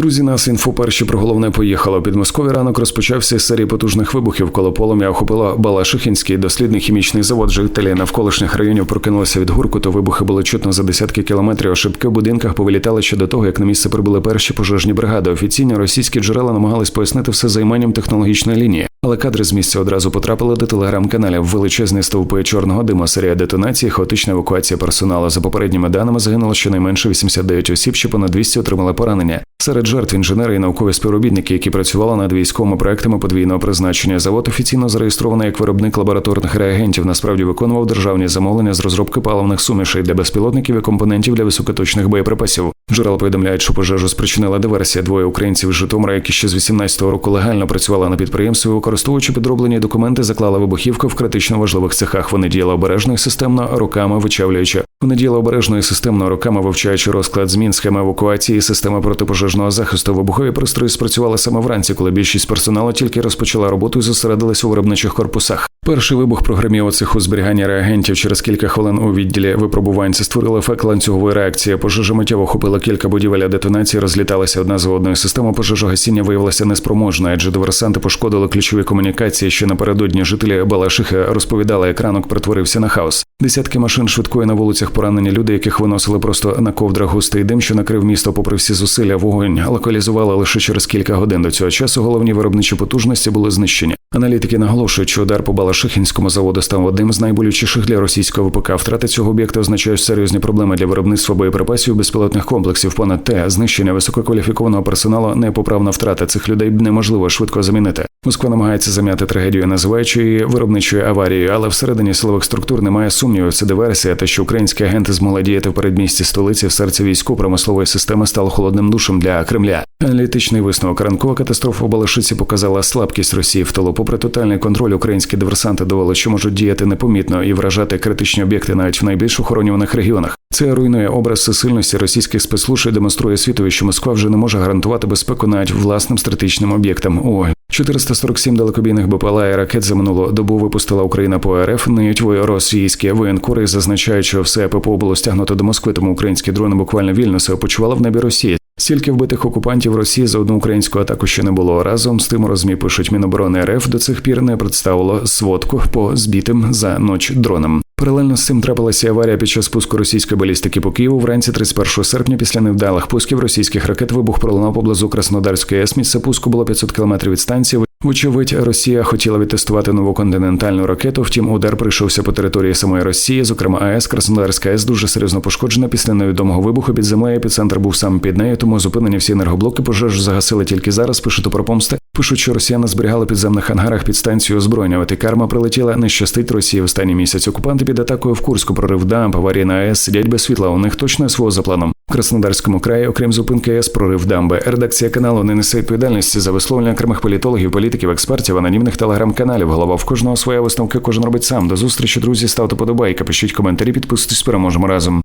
Друзі, нас інфо перші про головне поїхало. Під москові ранок розпочався серії потужних вибухів, коли полум'я охопило Балашихінський дослідний хімічний завод. Жителі навколишніх районів прокинулися від гурку, то Вибухи були чутно за десятки кілометрів. Шибки в будинках повилітали ще до того, як на місце прибули перші пожежні бригади. Офіційні російські джерела намагались пояснити все займанням технологічної лінії. Але кадри з місця одразу потрапили до телеграм-каналів. Величезні стовпи чорного диму, серія детонації, хаотична евакуація персоналу. За попередніми даними загинуло щонайменше 89 осіб, ще понад 200 отримали поранення. Серед жертв інженери і наукові співробітники, які працювали над військовими проектами подвійного призначення. Завод офіційно зареєстрований як виробник лабораторних реагентів. Насправді виконував державні замовлення з розробки паливних сумішей для безпілотників і компонентів для високоточних боєприпасів. Джерела повідомляють, що пожежу спричинила диверсія. Двоє українців з Житомира, які ще з 18-го року легально працювали на підприємстві, використовуючи підроблені документи, заклали вибухівку в критично важливих цехах. Вони діяли обережно і системно руками вичавлюючи. Вони діяли обережно і системно руками вивчаючи розклад змін, схеми евакуації, системи протипожежного захисту. Вибухові пристрої спрацювали саме вранці, коли більшість персоналу тільки розпочала роботу і зосередились у виробничих корпусах. Перший вибух програмів цеху зберігання реагентів через кілька хвилин у відділі випробувань. Це створило ефект ланцюгової реакції. Пожежа миттєво охопила кілька будівель, а детонації розліталися одна за одною. Система пожежогасіння виявилася неспроможною, адже диверсанти пошкодили ключові комунікації. Ще напередодні жителі Балашихи розповідали, як ранок перетворився на хаос. Десятки машин швидкої на вулицях поранені люди, яких виносили просто на ковдрах густий дим, що накрив місто, попри всі зусилля, вогонь локалізували лише через кілька годин. До цього часу головні виробничі потужності були знищені. Аналітики наголошують, що удар по Балашихінському заводу став одним з найболючіших для російського ВПК. Втрати цього об'єкта означають серйозні проблеми для виробництва боєприпасів безпілотних комплексів. Понад те, знищення висококваліфікованого персоналу непоправна втрата цих людей неможливо швидко замінити. Москва намагається зам'яти трагедію, називаючи її виробничою аварією, але всередині силових структур немає сумнівів. Це диверсія, те, що українські агенти змогли діяти в передмісті столиці в серці військово-промислової системи стало холодним душем для Кремля. Аналітичний висновок ранкова катастрофа у Балашиці показала слабкість Росії в тилу. Попри тотальний контроль, українські диверсанти довели, що можуть діяти непомітно і вражати критичні об'єкти навіть в найбільш охоронюваних регіонах. Це руйнує образ всесильності російських спецслужб і демонструє світові, що Москва вже не може гарантувати безпеку навіть власним стратегічним об'єктам. О, 447 далекобійних БПЛА і ракет за минулу добу випустила Україна по РФ. Ниють російські воєнкори, зазначають, що все ППО було стягнуто до Москви, тому українські дрони буквально вільно себе почували в небі Росії. Стільки вбитих окупантів Росії за одну українську атаку ще не було. Разом з тим розмі пишуть Міноборони РФ до цих пір не представило сводку по збитим за ніч дронам. Паралельно з цим трапилася аварія під час пуску російської балістики по Києву вранці 31 серпня. Після невдалих пусків російських ракет вибух пролунав поблизу Краснодарської ЕС. Місце пуску було 500 км від станції. Вочевидь, Росія хотіла відтестувати нову континентальну ракету. Втім, удар прийшовся по території самої Росії. Зокрема, АЕС Краснодарська АЕС дуже серйозно пошкоджена після невідомого вибуху під землею. Епіцентр був саме під нею, тому зупинені всі енергоблоки пожежу загасили тільки зараз. Пишуть про помсти. Пишуть, що росіяни зберігали підземних ангарах під станцією озброєння. От карма прилетіла. Не щастить Росії в останній місяць. Окупанти під атакою в Курську прорив дамп, аварії на АЕС сидять без світла. У них точно свого за планом. Краснодарському краї, окрім зупинки ЕС, прорив дамби. Редакція каналу не несе відповідальності за висловлення окремих політологів, політиків, експертів, анонімних телеграм-каналів. Голова в кожного своя висновки, кожен робить сам. До зустрічі, друзі. Ставте подобайки, пишіть коментарі, підписуйтесь, переможемо разом.